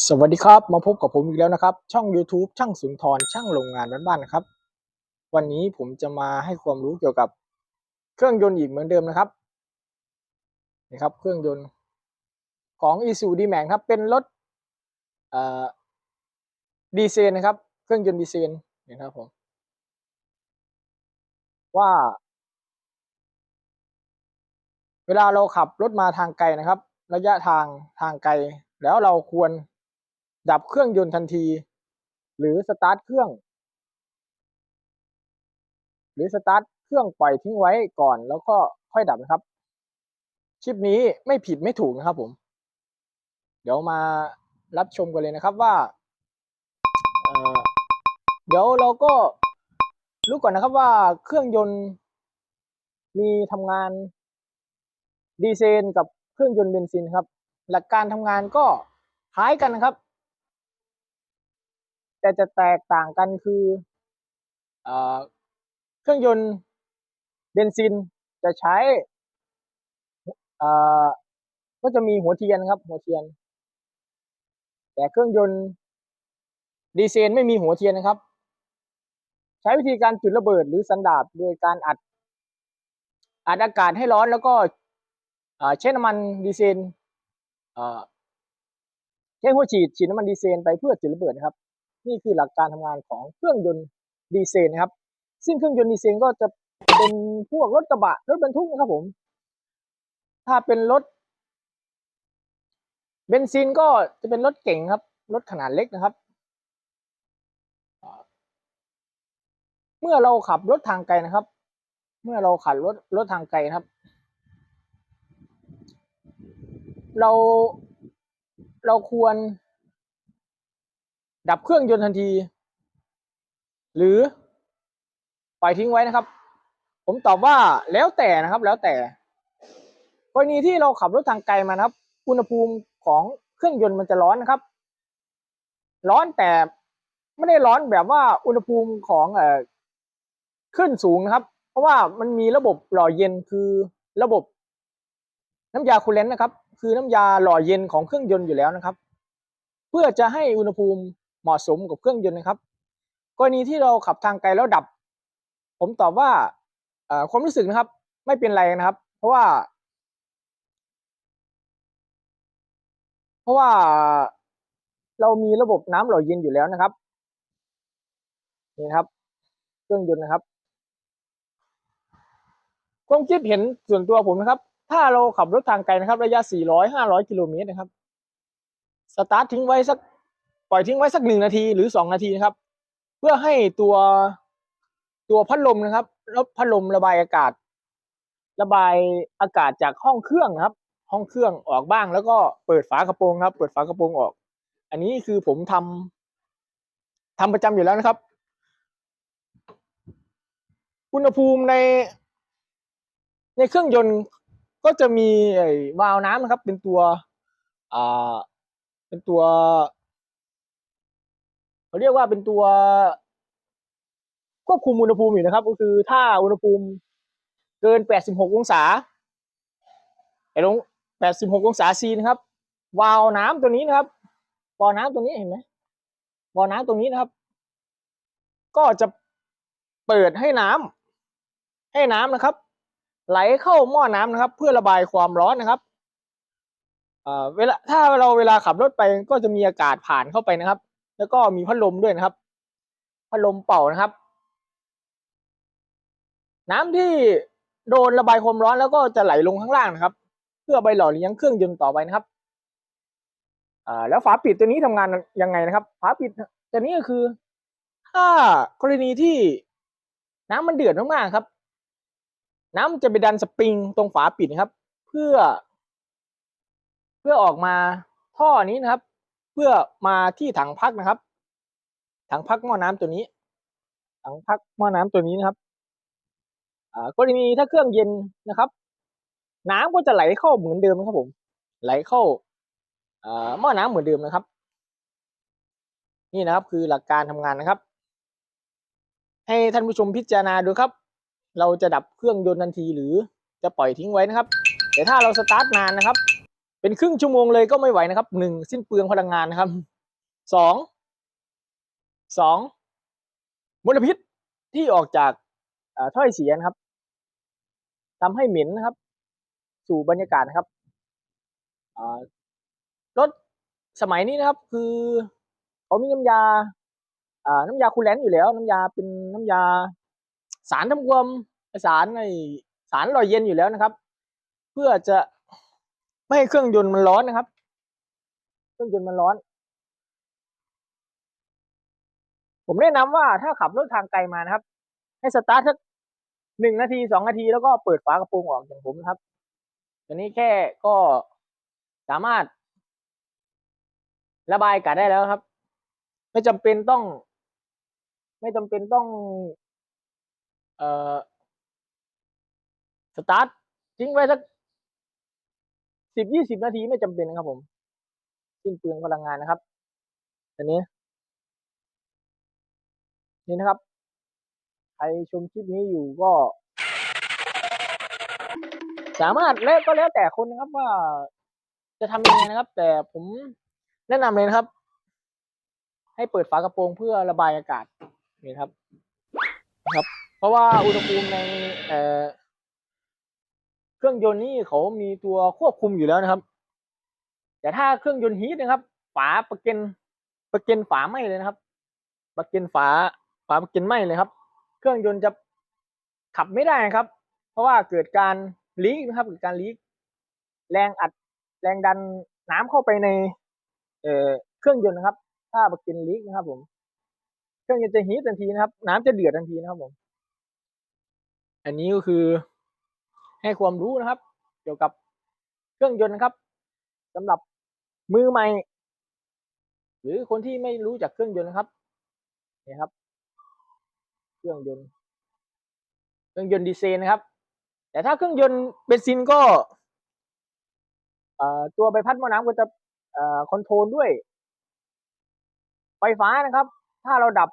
สวัสดีครับ มาพบกับผมอีกแล้วนะครับ ช่อง YouTube ช่างสุนทรช่างโรงงานบ้านๆนะครับ วันนี้ผมจะมาให้ความรู้เกี่ยวกับเครื่องยนต์อีกเหมือนเดิมนะครับนี่ครับ เครื่องยนต์ของ i s u d m a x ครับเป็นรถเอ่อดีเซลนะครับ เครื่องยนต์ดีเซนี่นะครับผมว่า เวลาเราขับรถมาทางไกลนะครับ ระยะทางทางไกลแล้วเราควร ดับเครื่องยนต์ทันที หรือสตาร์ทเครื่อง หรือสตาร์ทเครื่องปล่อยทิ้งไว้ก่อนแล้วก็ค่อยดับนะครับ คลิปนี้ไม่ผิดไม่ถูกนะครับผม เดี๋ยวมารับชมกันเลยนะครับว่าเเดี๋ยวเราก็รู้ก่อนนะครับว่าเครื่องยนต์มีทำงานดีเซลกับเครื่องยนต์เบนซินครับ หลักการทำงานก็คล้ายกันนะครับ แต่จะแตกต่างกันคือเอ่อเครื่องยนต์เบนซินจะใช้ก็จะมีหัวเทียนครับ หัวเทียน แต่เครื่องยนต์ดีเซลไม่มีหัวเทียนนะครับ ใช้วิธีการจุดระเบิดหรือสันดาบโดยการอัดอัดอากาศให้ร้อนแล้วก็เอ่อใช้น้ำมันดีเซลเอ่อใช้หัวฉีดฉีดน้ำมันดีเซลไปเพื่อจุดระเบิดครับ นี่คือหลักการทำงานของเครื่องยนต์ดีเซลนะครับ ซึ่งเครื่องยนต์ดีเซลก็จะเป็นพวกรถกระบะรถบรรทุกนะครับผม ถ้าเป็นรถเบนซินก็จะเป็นรถเก่งครับรถขนาดเล็กนะครับ เมื่อเราขับรถทางไกลนะครับ เมื่อเราขับรถรถทางไกลนะครับ เราเราควร ดับเครื่องยนต์ทันที หรือปล่อยทิ้งไว้นะครับ ผมตอบว่าแล้วแต่นะครับ แล้วแต่กรณีที่เราขับรถทางไกลมานะครับ อุณหภูมิของเครื่องยนต์มันจะร้อนนะครับ ร้อนแต่ไม่ได้ร้อนแบบว่าอุณหภูมิของเอ่อขึ้นสูงนะครับ เพราะว่ามันมีระบบหล่อเย็นคือระบบ น้ำยาคูลเลนต์นะครับ คือน้ำยาหล่อเย็นของเครื่องยนต์อยู่แล้วนะครับ เพื่อจะให้อุณหภูมิ เหมาะสมกับเครื่องยนต์นะครับ กรณีที่เราขับทางไกลแล้วดับ ผมตอบว่าความรู้สึกนะครับ ไม่เป็นไรนะครับ เพราะว่า เพราะว่าเรามีระบบน้ำหล่อเย็นอยู่แล้วนะครับนี่ครับ เครื่องยนต์นะครับความคิดเห็นส่วนตัวผมนะครับ ถ้าเราขับรถทางไกลนะครับ ระยะ 400 500 กิโลเมตรนะครับ สตาร์ททิ้งไว้สัก ปล่อยทิ้งไว้สักหนึ่งนาทีหรือสองนาทีนะครับ เพื่อให้ตัวตัวพัดลมนะครับแล้วพัดลมระบายอากาศ ระบายอากาศจากห้องเครื่องครับ ห้องเครื่องออกบ้าง แล้วก็เปิดฝากระโปรงครับ เปิดฝากระโปรงออก อันนี้คือผมทำทำประจำอยู่แล้วนะครับ อุณหภูมิใน ในเครื่องยนต์ก็จะมีไอ้วาล์วน้ำนะครับ เป็นตัวอ่าเป็นตัว เขาเรียกว่าเป็นตัวควบคุมอุณหภูมิอยู่นะครับ ก็คือถ้าอุณหภูมิเกิน 86 องศาไอ้ลง86 องศาซีนะครับ วาล์วน้ำตัวนี้นะครับวาล์วน้ำตัวนี้เห็นไหมวาล์วน้ำตรงนี้นะครับ ก็จะเปิดให้น้ำให้น้ำนะครับ ไหลเข้าหม้อน้ำนะครับ เพื่อระบายความร้อนนะครับเวลาถ้าเราเวลาขับรถไปก็จะมีอากาศผ่านเข้าไปนะครับ แล้วก็มีพัดลมด้วยนะครับ พัดลมเป่านะครับ น้ำที่โดนระบายความร้อนแล้วก็จะไหลลงข้างล่างนะครับ เพื่อไปหล่อเลี้ยงเครื่องยนต์ต่อไปนะครับอ่าแล้วฝาปิดตัวนี้ทำงานยังไงนะครับ ฝาปิดตัวนี้ก็คือ ถ้ากรณีที่น้ำมันเดือดมากๆครับ น้ำจะไปดันสปริงตรงฝาปิดนะครับ เพื่อ เพื่อออกมาท่อนี้นะครับ เพื่อมาที่ถังพักนะครับ ถังพักหม้อน้ำตัวนี้ ถังพักหม้อน้ำตัวนี้นะครับ อ่ากรณีถ้าเครื่องเย็นนะครับ น้ำก็จะไหลเข้าเหมือนเดิมนะครับผม ไหลเข้าอ่าหม้อน้ำเหมือนเดิมนะครับ นี่นะครับคือหลักการทำงานนะครับ ให้ท่านผู้ชมพิจารณาดูครับ เราจะดับเครื่องยนต์ทันทีหรือจะปล่อยทิ้งไว้นะครับแต่ถ้าเราสตาร์ทนานนะครับ เป็นครึ่งชั่วโมงเลยก็ไม่ไหวนะครับหนึ่งสิ้นเปลืองพลังงานนะครับสองสองมลพิษที่ออกจากถ้อยเสียนะครับทำให้เหม็นนะครับ สู่บรรยากาศนะครับรถสมัยนี้นะครับ คือเขามีน้ำยาอ่าน้ำยาคูลแลนต์อยู่แล้ว น้ำยาเป็นน้ำยาสารทำความสารในสารล่อเย็นอยู่แล้วนะครับ เพื่อจะ ไม่ให้เครื่องยนต์มันร้อนนะครับ เครื่องยนต์มันร้อน ผมแนะนำว่าถ้าขับรถทางไกลมานะครับ ให้สตาร์ทสักหนึ่งนาทีสองนาทีแล้วก็เปิดฝากระโปรงออกอย่างผมนะครับตัวนี้แค่ก็สามารถ ระบายอากาศได้แล้วครับ ไม่จำเป็นต้อง ไม่จำเป็นต้อง เอ่อสตาร์ททิ้งไว้สัก สิบยี่สิบนาทีไม่จำเป็นนะครับผมสิ้นเปลืองพลังงานนะครับอันนี้ นี่นะครับ ใครชมคลิปนี้อยู่ก็ สามารถแล้วก็แล้วแต่คนนะครับว่า จะทำยังไงนะครับ แต่ผมแนะนำเลยนะครับ ให้เปิดฝากระโปรงเพื่อระบายอากาศนี่ครับ ครับ เพราะว่าอุณหภูมิในเอ่อ เครื่องยนต์นี่เขามีตัวควบคุมอยู่แล้วนะครับ แต่ถ้าเครื่องยนต์ฮีทนะครับ ฝาประเกนประเกนฝาไหมเลยนะครับประเกนฝาฝาประเกนไหมเลยครับ เครื่องยนต์จะขับไม่ได้ครับ เพราะว่าเกิดการลีกนะครับเกิดการลีกแรงอัดแรงดันน้ำเข้าไปในเอ่อเครื่องยนต์นะครับ ถ้าประเกนลีกนะครับ ผม เครื่องยนต์จะฮีททันทีนะครับ น้ำจะเดือดทันทีนะครับผม อันนี้ก็คือ ให้ความรู้นะครับ เกี่ยวกับเครื่องยนต์นะครับสำหรับมือใหม่ หรือคนที่ไม่รู้จักเครื่องยนต์นะครับนี่ครับ เครื่องยนต์ เครื่องยนต์ดีเซลนะครับ แต่ถ้าเครื่องยนต์เบนซินก็ตัวใบพัดมอน้ำก็จะคอนโทรลด้วย ไฟฟ้านะครับ ถ้าเราดับ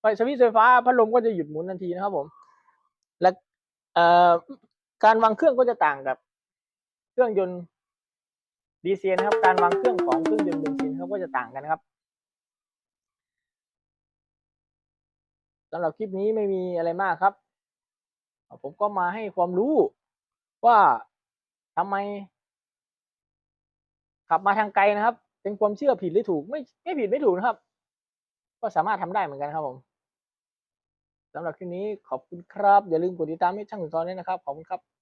ไฟสวิตช์ไฟฟ้าพัดลมก็จะหยุดหมุนทันทีนะครับผม และเอ่อ การวางเครื่องก็จะต่างกับเครื่องยนต์ดีเซลนะครับ การวางเครื่องของเครื่องยนต์เบนซินเขาก็จะต่างกันครับสำหรับคลิปนี้ไม่มีอะไรมากครับ ผมก็มาให้ความรู้ว่าทำไม ขับมาทางไกลนะครับ เป็นความเชื่อผิดหรือถูกไม่ไม่ผิดไม่ถูกนะครับ ก็สามารถทำได้เหมือนกันครับผม สำหรับคลิปนี้ขอบคุณครับ อย่าลืมกดติดตามให้ช่างถึงตอนนี้นะครับ ขอบคุณครับ